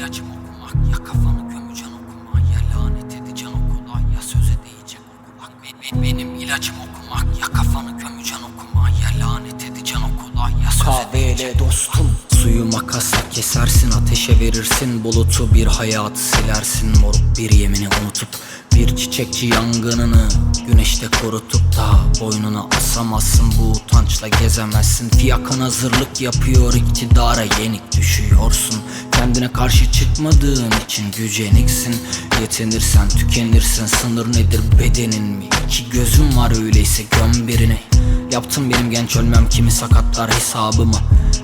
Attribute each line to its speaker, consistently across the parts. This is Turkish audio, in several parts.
Speaker 1: ilacım okumak Ya kafanı gömeceksin okuma Ya lanet edeceksin okula Ya söze
Speaker 2: değecek
Speaker 1: okumak. Be- be- Benim ilacım okumak Ya kafanı gömeceksin okuma Ya lanet edeceksin okula Ya söze değecek
Speaker 2: dostum
Speaker 1: Suyu makasla kesersin ateşe verirsin Bulutu bir hayatı silersin. Moruk bir yemini unutup Bir çiçekçi yangınını Güneşte kurutup da Boynuna asamazsın. Bu utançla gezemezsin. Fiyakan hazırlık yapıyor iktidara yenik düşüyorsun. Kendine karşı çıkmadığın için güceniksin Yetinirsen tükenirsin. Sınır nedir bedenin mi? İki gözüm var öyleyse göm birini Yaptım benim genç ölmem kimi sakatlar hesabımı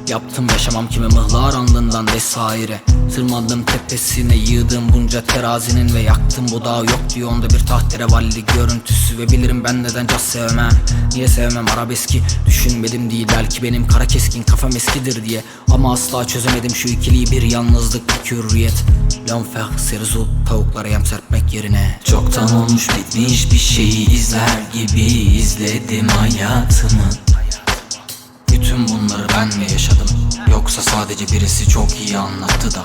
Speaker 1: Yaptım yaşamam kimi mıhlar andından vesaire. Tırmandım tepesine yığdım bunca terazinin Ve yaktım bu dağ yok diyor. Onda bir tahterevalli görüntüsü Ve bilirim ben neden caz sevmem. Niye sevmem arabeski düşünmedim değil Belki benim kara keskin kafam eskidir diye. Ama asla çözemedim şu ikiliyi bir yalnızlık bir hürriyet Lanfer serzut tavuklara yem serpmek yerine. Çoktan olmuş bitmiş bir şeyi izler gibi izledim hayatımı bütün bunları ben mi yaşadım? Yoksa sadece birisi çok iyi anlattı da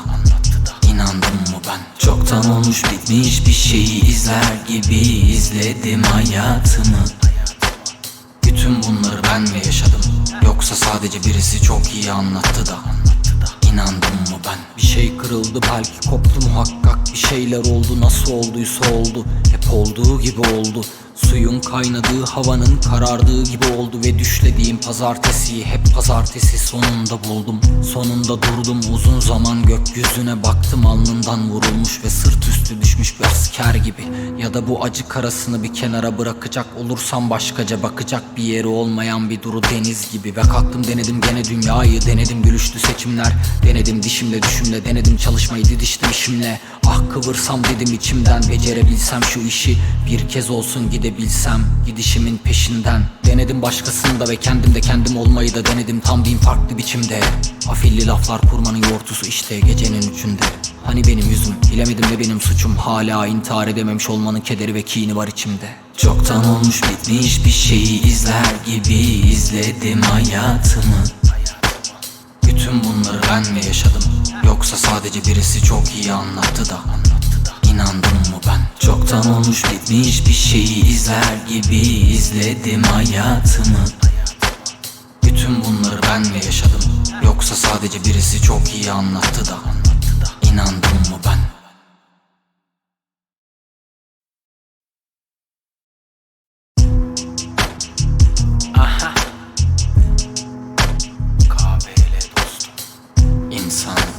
Speaker 1: İnandım mı ben? Çoktan olmuş bitmiş bir şeyi izler gibi izledim hayatımı. Bütün bunları ben mi yaşadım? Yoksa sadece birisi çok iyi anlattı da İnandım mı ben? Bir şey kırıldı belki koptu muhakkak. Bir şeyler oldu nasıl olduysa oldu olduğu gibi oldu. Suyun kaynadığı havanın karardığı gibi oldu Ve düşlediğim pazartesiyi hep pazartesi sonunda buldum. Sonunda durdum uzun zaman gökyüzüne baktım Alnından vurulmuş ve sırt üstü düşmüş bir asker gibi. Ya da bu acı karasını bir kenara bırakacak olursam başkaca bakacak bir yeri olmayan bir duru deniz gibi. Ve kalktım denedim gene dünyayı denedim gülüşlü seçimler. Denedim dişimle düşümle denedim çalışmayı didiştim işimle Ah kıvırsam dedim içimden becerebilsem şu işi. Bir kez olsun gidebilsem gidişimin peşinden. Denedim başkasında ve kendimde kendim olmayı da denedim. Tam bin farklı biçimde. Afilli laflar kurmanın yortusu işte gecenin üçünde. Hani benim yüzüm bilemedim de benim suçum. Hala intihar edememiş olmanın kederi ve kini var içimde. Çoktan olmuş bitmiş bir şeyi izler gibi izledim hayatımı. Bütün bunları ben mi yaşadım Yoksa sadece birisi çok iyi anlattı da. İnandım mı ben? Çoktan olmuş bitmiş bir şeyi izler gibi izledim hayatımı. Bütün bunları ben mi yaşadım? Yoksa sadece birisi çok iyi anlattı da. İnandım mı ben? Aha. Kahveyle dostum. İnsan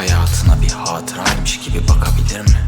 Speaker 1: hayatına bir hatıraymış gibi bakabilir mi?